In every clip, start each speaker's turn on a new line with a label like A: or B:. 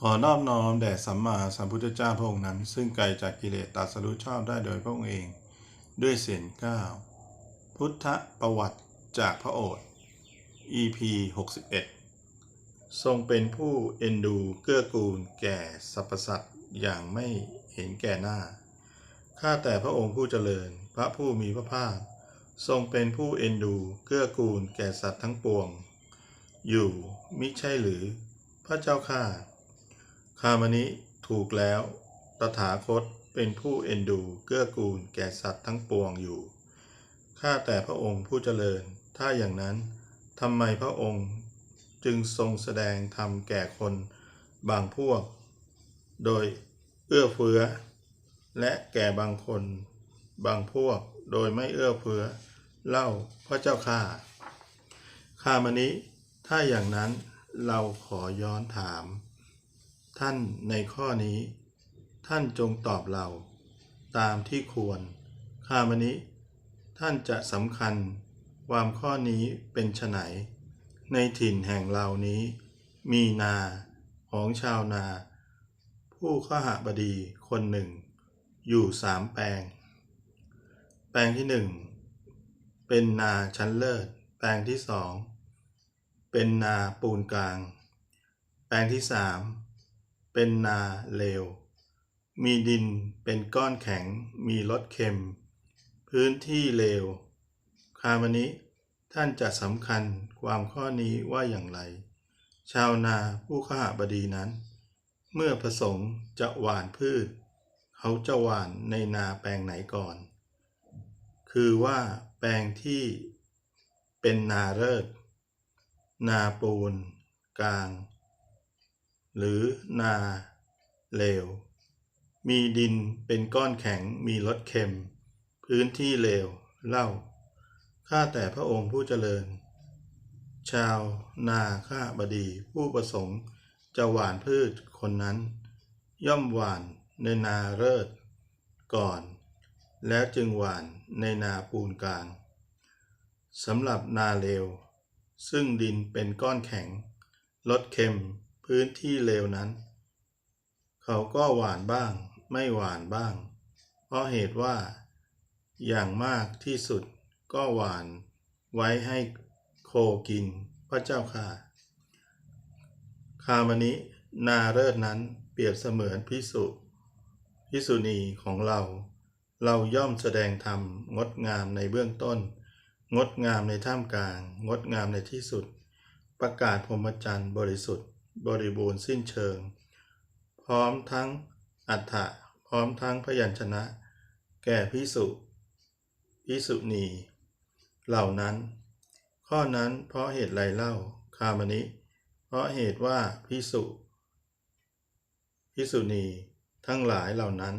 A: ขอนอบน้อมแด่สัมมาสัมพุทธเจ้าพระองค์นั้น ซึ่งไกลจากกิเลสตรัสรู้ชอบได้โดยพระองค์เอง ด้วยเสียงเก้าพุทธประวัติจากพระโอษฐ์ EP 61 ทรงเป็นผู้เอ็นดูเกื้อกูลแก่สรรพสัตว์อย่างไม่เห็นแก่หน้า ข้าแต่พระองค์ผู้เจริญ พระผู้มีพระภาค ทรงเป็นผู้เอ็นดูเกื้อกูลแก่สัตว์ทั้งปวง อยู่มิใช่หรือ พระเจ้าข้า คามนิถูกแล้ว ตถาคตเป็นผู้เอ็นดูเกื้อกูลแก่สัตว์ทั้งปวงอยู่ ข้าแต่พระองค์ผู้เจริญ ถ้าอย่างนั้นทำไมพระองค์จึงทรงแสดงธรรมแก่คนบางพวก โดยเอื้อเฟื้อ และแก่บางคน บางพวกโดยไม่เอื้อเฟื้อ เล่าพระเจ้าข้าข้ามนิถ้าอย่างนั้นเราขอย้อนถาม ท่านในข้อนี้ ท่านจงตอบเรา ตามที่ควรข้ามนิท่านจะสำคัญความข้อนี้เป็นไฉนในถิ่นแห่งเรานี้ มีนาของชาวนา ผู้ข้าหบดีคนหนึ่ง อยู่สามแปลง แปลงที่หนึ่งเป็นนาชั้นเลิศ แปลงที่สองเป็นนาปูนกลาง แปลงที่สาม เป็นนาเลว มีดินเป็นก้อนแข็ง มีรสเค็ม พื้นที่เลว คามนิท่านจะสำคัญความข้อนี้ว่าอย่างไร ชาวนาผู้ข้าบดีนั้น เมื่อประสงค์จะหว่านพืช เขาจะหว่านในนาแปลงไหนก่อน คือว่าแปลงที่เป็นนาเลิศนาปูน กลาง หรือนาเลว มีดินเป็นก้อนแข็งมีรสเค็ม พื้นที่เลวเล่า ข้าแต่พระองค์ผู้เจริญ ชาวนาข้าบดีผู้ประสงค์จะหวานพืชคนนั้น ย่อมหวานในนาเลิศก่อน แล้วจึงหวานในนาปูนกลางสำหรับนาเลว ซึ่งดินเป็นก้อนแข็งรสเค็ม พื้นที่เลวนั้น เขาก็หวานบ้าง ไม่หวานบ้าง เพราะเหตุว่า อย่างมากที่สุดก็หวานไว้ให้โคกินพระเจ้าค่ะ คามนินาเลิศนั้นเปรียบเสมือนพิสุพิสุณีของเรา เราย่อมแสดงธรรมงดงามในเบื้องต้น งดงามในท่ามกลาง งดงามในที่สุด ประกาศพรหมจรรย์บริสุทธิ์ บริบูรณ์สิ้นเชิง พร้อมทั้งอัฏฐะพร้อมทั้งพยัญชนะ แก่พิสุพิสุณี เหล่านั้น ข้อนั้นเพราะเหตุไรเล่าคามนิ เพราะเหตุว่าพิสุพิสุณี ทั้งหลายเหล่านั้น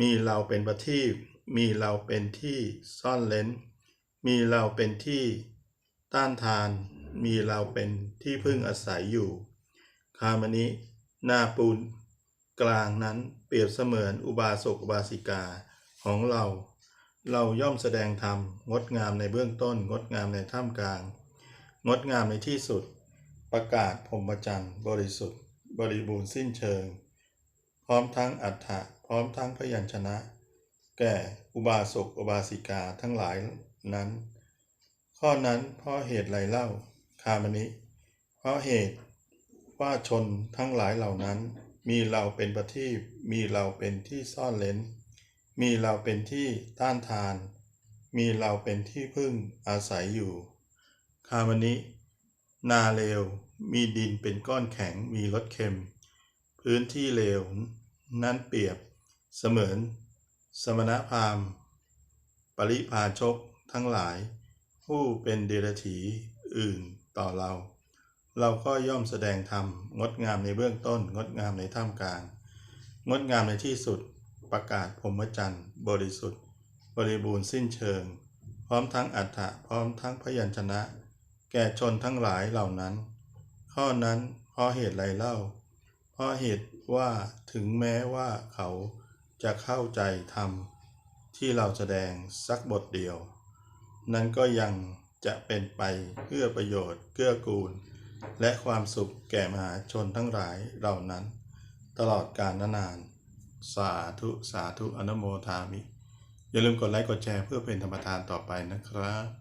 A: มีเราเป็นประทีปมีเราเป็นที่ซ่อนเลนมีเราเป็นที่ต้านทาน มีเราเป็นที่พึ่งอาศัยอยู่ คามนินาปูนกลางนั้นเปรียบเสมือนอุบาสกอุบาสิกาของเรา เราย่อมแสดงธรรมงดงามในเบื้องต้น งดงามในท่ามกลาง งดงามในที่สุด ประกาศพรหมจรรย์บริสุทธิ์ บริบูรณ์สิ้นเชิง พร้อมทั้งอัฏฐะพร้อมทั้งพยัญชนะ แก่อุบาสกอุบาสิกาทั้งหลายนั้น ข้อนั้นเพราะเหตุไรเล่า คามนิเพราะเหตุว่าชนทั้งหลายเหล่านั้น มีเราเป็นประทีปมีเราเป็นที่ซ่อนเลนมีเราเป็นที่ต้านทาน มีเราเป็นที่พึ่งอาศัยอยู่ คามนินาเลว มีดินเป็นก้อนแข็งมีรสเค็ม พื้นที่เลว นั้นเปรียบเสมือน สมณพราหมณ์ ปริพาชกทั้งหลาย ผู้เป็นเดรัจฉีอื่น ต่อเรา เราก็ย่อมแสดงธรรมงดงามในเบื้องต้น งดงามในท่ามกลาง งดงามในที่สุดประกาศพรหมจรรย์บริสุทธิ์ บริบูรณ์สิ้นเชิง พร้อมทั้งอัฏฐะพร้อมทั้งพยัญชนะ แก่ชนทั้งหลายเหล่านั้น ข้อนั้นเพราะเหตุไรเล่า เพราะเหตุว่าถึงแม้ว่าเขาจะเข้าใจธรรมที่เราแสดงสักบทเดียว นั้นก็ยัง จะเป็นไปเพื่อประโยชน์เกื้อกูล และความสุขแก่มหาชนทั้งหลายเหล่านั้น ตลอดกาลนาน สาธุสาธุอนุโมทามิ อย่าลืมกดไลค์กดแชร์เพื่อเป็นธรรมทานต่อไปนะครับ